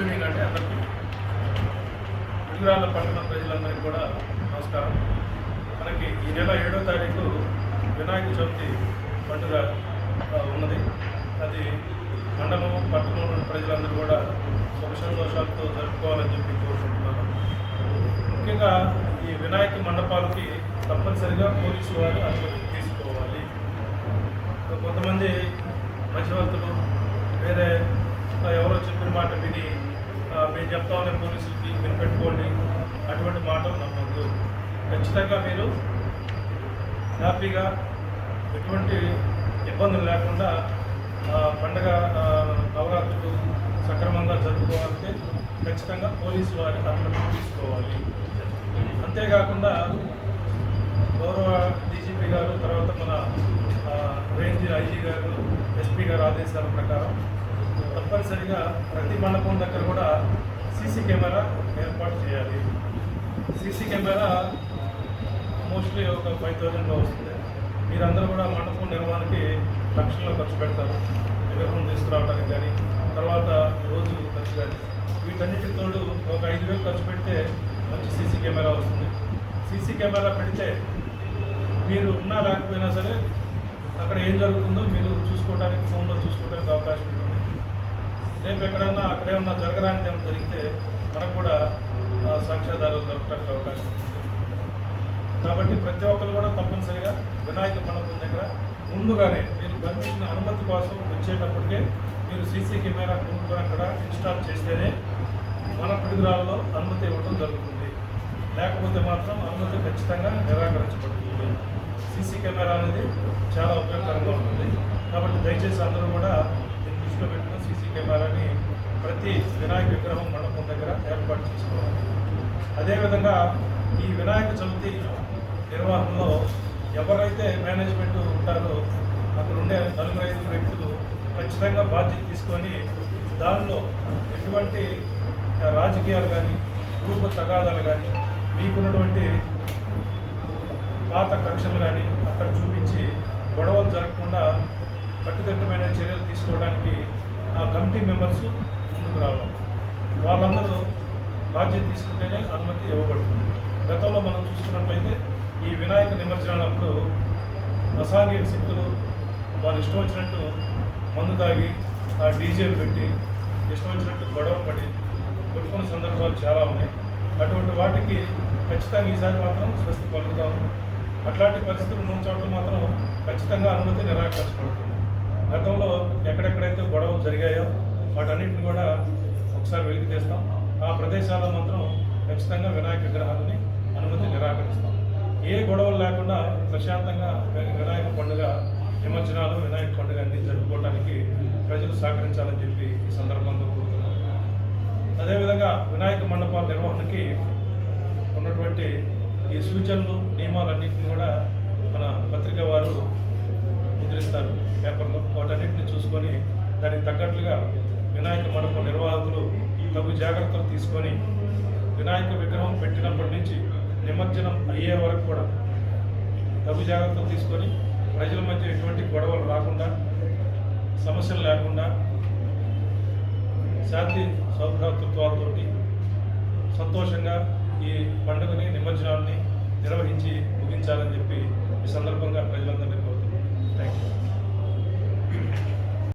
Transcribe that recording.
Good కంటే అందరికీ గుడిగ్రాల పట్టణ ప్రజలందరికీ కూడా నమస్కారం. మనకి ఈ నెల ఏడో తారీఖు వినాయక చవితి పండుగ ఉన్నది. అది మండలం పట్టణంలోని ప్రజలందరూ కూడా సుఖ సంతోషాలతో జరుపుకోవాలని చెప్పి కోరుకుంటున్నాను. ముఖ్యంగా ఈ వినాయక మండపాలకి తప్పనిసరిగా పోలీసు వారు అనుమతి తీసుకోవాలి. కొంతమంది మధ్యవర్తులు వేరే ఎవరో చెప్పిన మాట నేను చెప్తా ఉన్న చెప్తామని పోలీసులకి మీరు పెట్టుకోండి. అటువంటి మాటలు నమ్మద్దు. ఖచ్చితంగా మీరు హ్యాపీగా ఎటువంటి ఇబ్బందులు లేకుండా పండగ నవరాత్రులు సక్రమంగా జరుపుకోవాలంటే ఖచ్చితంగా పోలీసు వారి అనుమతి తీసుకోవాలి. అంతేకాకుండా గౌరవ డీజీపీ గారు తర్వాత మన రేంజ్ ఐజీ గారు ఎస్పీ గారు ఆదేశాల ప్రకారం తప్పనిసరిగా ప్రతి మండపం దగ్గర కూడా సీసీ కెమెరా ఏర్పాటు చేయాలి. సీసీ కెమెరా మోస్ట్లీ ఒక ఫైవ్ థౌజండ్లో వస్తుంది. మీరందరూ కూడా మండపం నిర్మాణానికి లక్షల్లో ఖర్చు పెడతారు. విగ్రహం తీసుకురావడానికి కానీ తర్వాత రోజు ఖర్చు కానీ వీటన్నిటికి తోడు ఒక ఐదు వేలు ఖర్చు పెడితే మంచి సీసీ కెమెరా వస్తుంది. సీసీ కెమెరా పెడితే మీరు ఉన్నా లేకపోయినా సరే అక్కడ ఏం జరుగుతుందో మీరు చూసుకోవడానికి ఫోన్లో చూసుకోవడానికి అవకాశం ఉంటుంది. రేపు ఎక్కడన్నా అక్కడే ఉన్న జరగడానికి ఏమైనా జరిగితే మనకు కూడా ఆ, సాక్ష్యాధారాలు దొరకడానికి అవకాశం కాబట్టి ప్రతి ఒక్కరు కూడా తప్పనిసరిగా వినాయక మండపం దగ్గర ముందుగానే మీరు గమనించిన అనుమతి కోసం వచ్చేటప్పటికే మీరు సీసీ కెమెరా ముందుగా అక్కడ ఇన్స్టాల్ చేస్తేనే మన పిడుగురాల్లో అనుమతి ఇవ్వడం జరుగుతుంది. లేకపోతే మాత్రం అనుమతి ఖచ్చితంగా నిరాకరించబడుతుంది. సీసీ కెమెరా అనేది చాలా ఉపయోగకరంగా ఉంటుంది. కాబట్టి దయచేసి అందరూ కూడా దీన్ని దృష్టిలో పెట్టుకుని సీసీ కెమెరా ప్రతి వినాయక విగ్రహం మండపం దగ్గర ఏర్పాటు చేసుకోవాలి. అదేవిధంగా ఈ వినాయక చవితి నిర్వహణలో ఎవరైతే మేనేజ్మెంట్ ఉంటారో అక్కడ ఉండే నలుగురు ఐదు వ్యక్తులు ఖచ్చితంగా బాధ్యత తీసుకొని దానిలో ఎటువంటి రాజకీయాలు కానీ రూప తగాదాలు కానీ మీకున్నటువంటి పాత కక్షలు కానీ అక్కడ చూపించి గొడవలు జరగకుండా కట్టుదిట్టమైన చర్యలు తీసుకోవడానికి ఆ కమిటీ మెంబర్స్ ముందుకు రావాలి వాళ్ళందరూ బాధ్యత తీసుకుంటేనే అనుమతి ఇవ్వబడుతుంది. గతంలో మనం చూసుకున్నట్లయితే ఈ వినాయక నిమజ్జనాలప్పుడు అసాంఘిక శక్తులు వాళ్ళు ఇష్టం వచ్చినట్టు మందు తాగి ఆ డీజేలు పెట్టి ఇష్టం వచ్చినట్టు గొడవ పడి కొట్టుకున్న సందర్భాలు చాలా ఉన్నాయి. అటువంటి వాటికి ఖచ్చితంగా ఈసారి మాత్రం స్వస్తి పలుకుతాము. అట్లాంటి పరిస్థితులు ఉన్న చోట్ల మాత్రం ఖచ్చితంగా అనుమతి నిరాకరించబడుతుంది. గతంలో ఎక్కడెక్కడైతే గొడవలు ఒకసారి వెలికి తీస్తాం. ఆ ప్రదేశాల్లో మాత్రం ఖచ్చితంగా వినాయక విగ్రహాలని అనుమతి నిరాకరిస్తాం. ఏ గొడవలు లేకుండా ప్రశాంతంగా వినాయక పండుగ నిమజ్జనాలు వినాయక పండుగ అన్ని జరుపుకోవడానికి ప్రజలు సహకరించాలని చెప్పి ఈ సందర్భంగా కోరుతున్నాం. అదేవిధంగా వినాయక మండపాల నిర్వహణకి ఉన్నటువంటి ఈ సూచనలు నియమాలన్నింటినీ కూడా మన పత్రిక వారు ముద్రిస్తారు. పేపర్లో వాటన్నింటిని చూసుకొని దానికి తగ్గట్లుగా వినాయక మండపం నిర్వాహకులు తగు జాగ్రత్తలు తీసుకొని వినాయక విగ్రహం పెట్టినప్పటి నుంచి నిమజ్జనం అయ్యే వరకు కూడా తగు జాగ్రత్తలు తీసుకొని ప్రజల మధ్య ఎటువంటి గొడవలు రాకుండా సమస్యలు లేకుండా శాంతి సౌభ్రాతృత్వాలతోటి సంతోషంగా ఈ పండుగని నిమజ్జనం